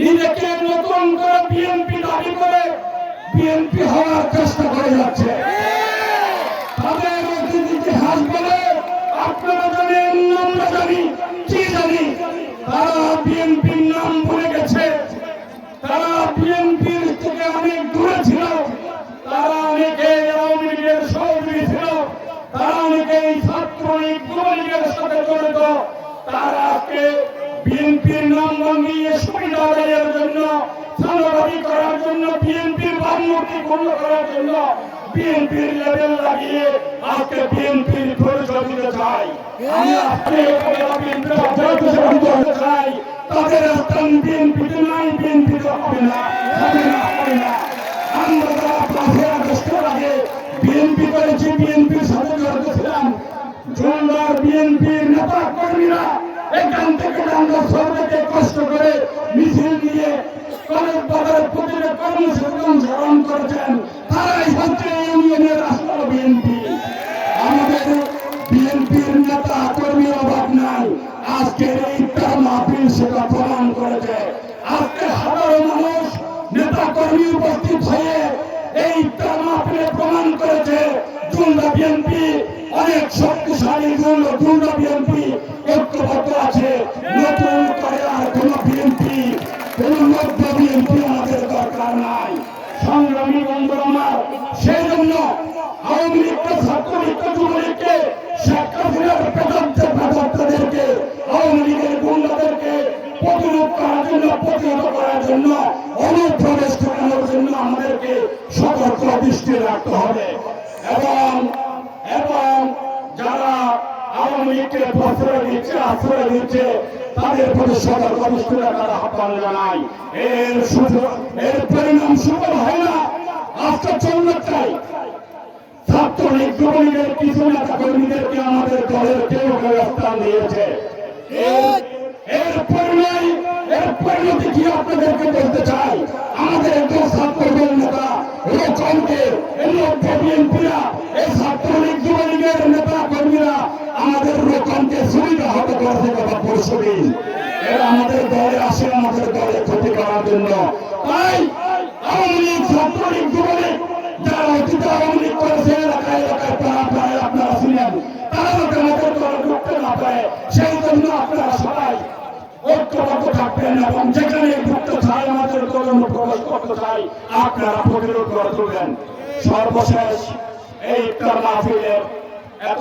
নিজেকে নতুন করে বিএনপি দাবি করে বিএনপি হওয়ার চেষ্টা করে যাচ্ছে। জানি, কি জানি, তারা বিএনপির নাম থেকে অনেক দূরে ছিল। তারা অনেকে ছাত্রলীগ, যুবলীগের সাথে জড়িত। তারা আজকে বিএনপির নাম ভাঙিয়ে সুবিধা আদায়ের জন্য সাংবাদিক করার জন্য বিএনপির ভাবমূর্তি পূর্ণ করার জন্য বিএনপির লেভেল লাগিয়ে আজকে বিএনপির পরিচয় চাই। নেতা কর্মীরা এখান থেকে আমরা সবাইকে কষ্ট করে মিছিল দিয়ে কলেজ বাজারের প্রতিটা কর্মসূচি অংশগ্রহণ করেছেন। তারাই হচ্ছে ইউনিয়নের আসল বিএনপি। আমাদের বিএনপির নেতা কর্মীর অভাব নাই। আজকের এই ইফতার মাহফিল সেটা প্রমাণ করেছে। আজকে হাজারো মানুষ নেতা, কর্মী উপস্থিত হয়ে এই ইফতার মাহফিলে প্রমাণ করেছে জুন্ডা বিএনপি, অনেক শক্তিশালী জুন্ডা বিএনপি ঐক্যবদ্ধ আছে। নতুন করে আর কোন বিএনপি, কোন নব্য বিএনপি আমাদের দরকার নাই। সংগ্রামী বন্ধুরা আমার সেই জন্য আওয়ামী লীগকে ছাত্রলীগকে যুবলীগকে শেখ হাসিনার পেটাচ্ছে পেটাচ্ছাদেরকে আওয়ামী লীগের গুন্ডাদেরকে প্রতিরোধ করার জন্য, প্রতিহত করার জন্য, অনুপ্রবেশ করানোর জন্য আমাদেরকে সতর্ক দৃষ্টি রাখতে হবে। এবং এবং আওয়ামী লীগকে প্রশ্রয় দিচ্ছে আশ্রয় দিচ্ছে, তাদের প্রতি জানাই। এর পরিণাম সুফল হয় না। আজকে চলতে চাই ছাত্রলীগ যুবলীগের কিছু নেতা কর্মীদেরকে আমাদের দলের কেউ কেউ স্থান দিয়েছে। এর- পরিণয় এর পরিণতি কি আপনাদেরকে বলতে চাই? আমাদের একজন ছাত্রদল নেতা রকমকে এই মধ্যে বিএনপিরা এই ছাত্রলীগ যুবলীগের নেতা কর্মীরা আমাদের রকমকে সুবিধা হতে করেছে কথা পরশু দিন এরা আমাদের ক্ষতি করার জন্য। তাই আওয়ামী লীগ যুবলীগ যারা অতীতে আওয়ামী লীগ করেছে, এলাকায় এলাকায় তারা প্রায় আপনারা তারা না পারে। সেই জন্য আপনারা সবাই আমাদের আপনারা প্রতিরোধ সর্বশেষ এই ইফতার এত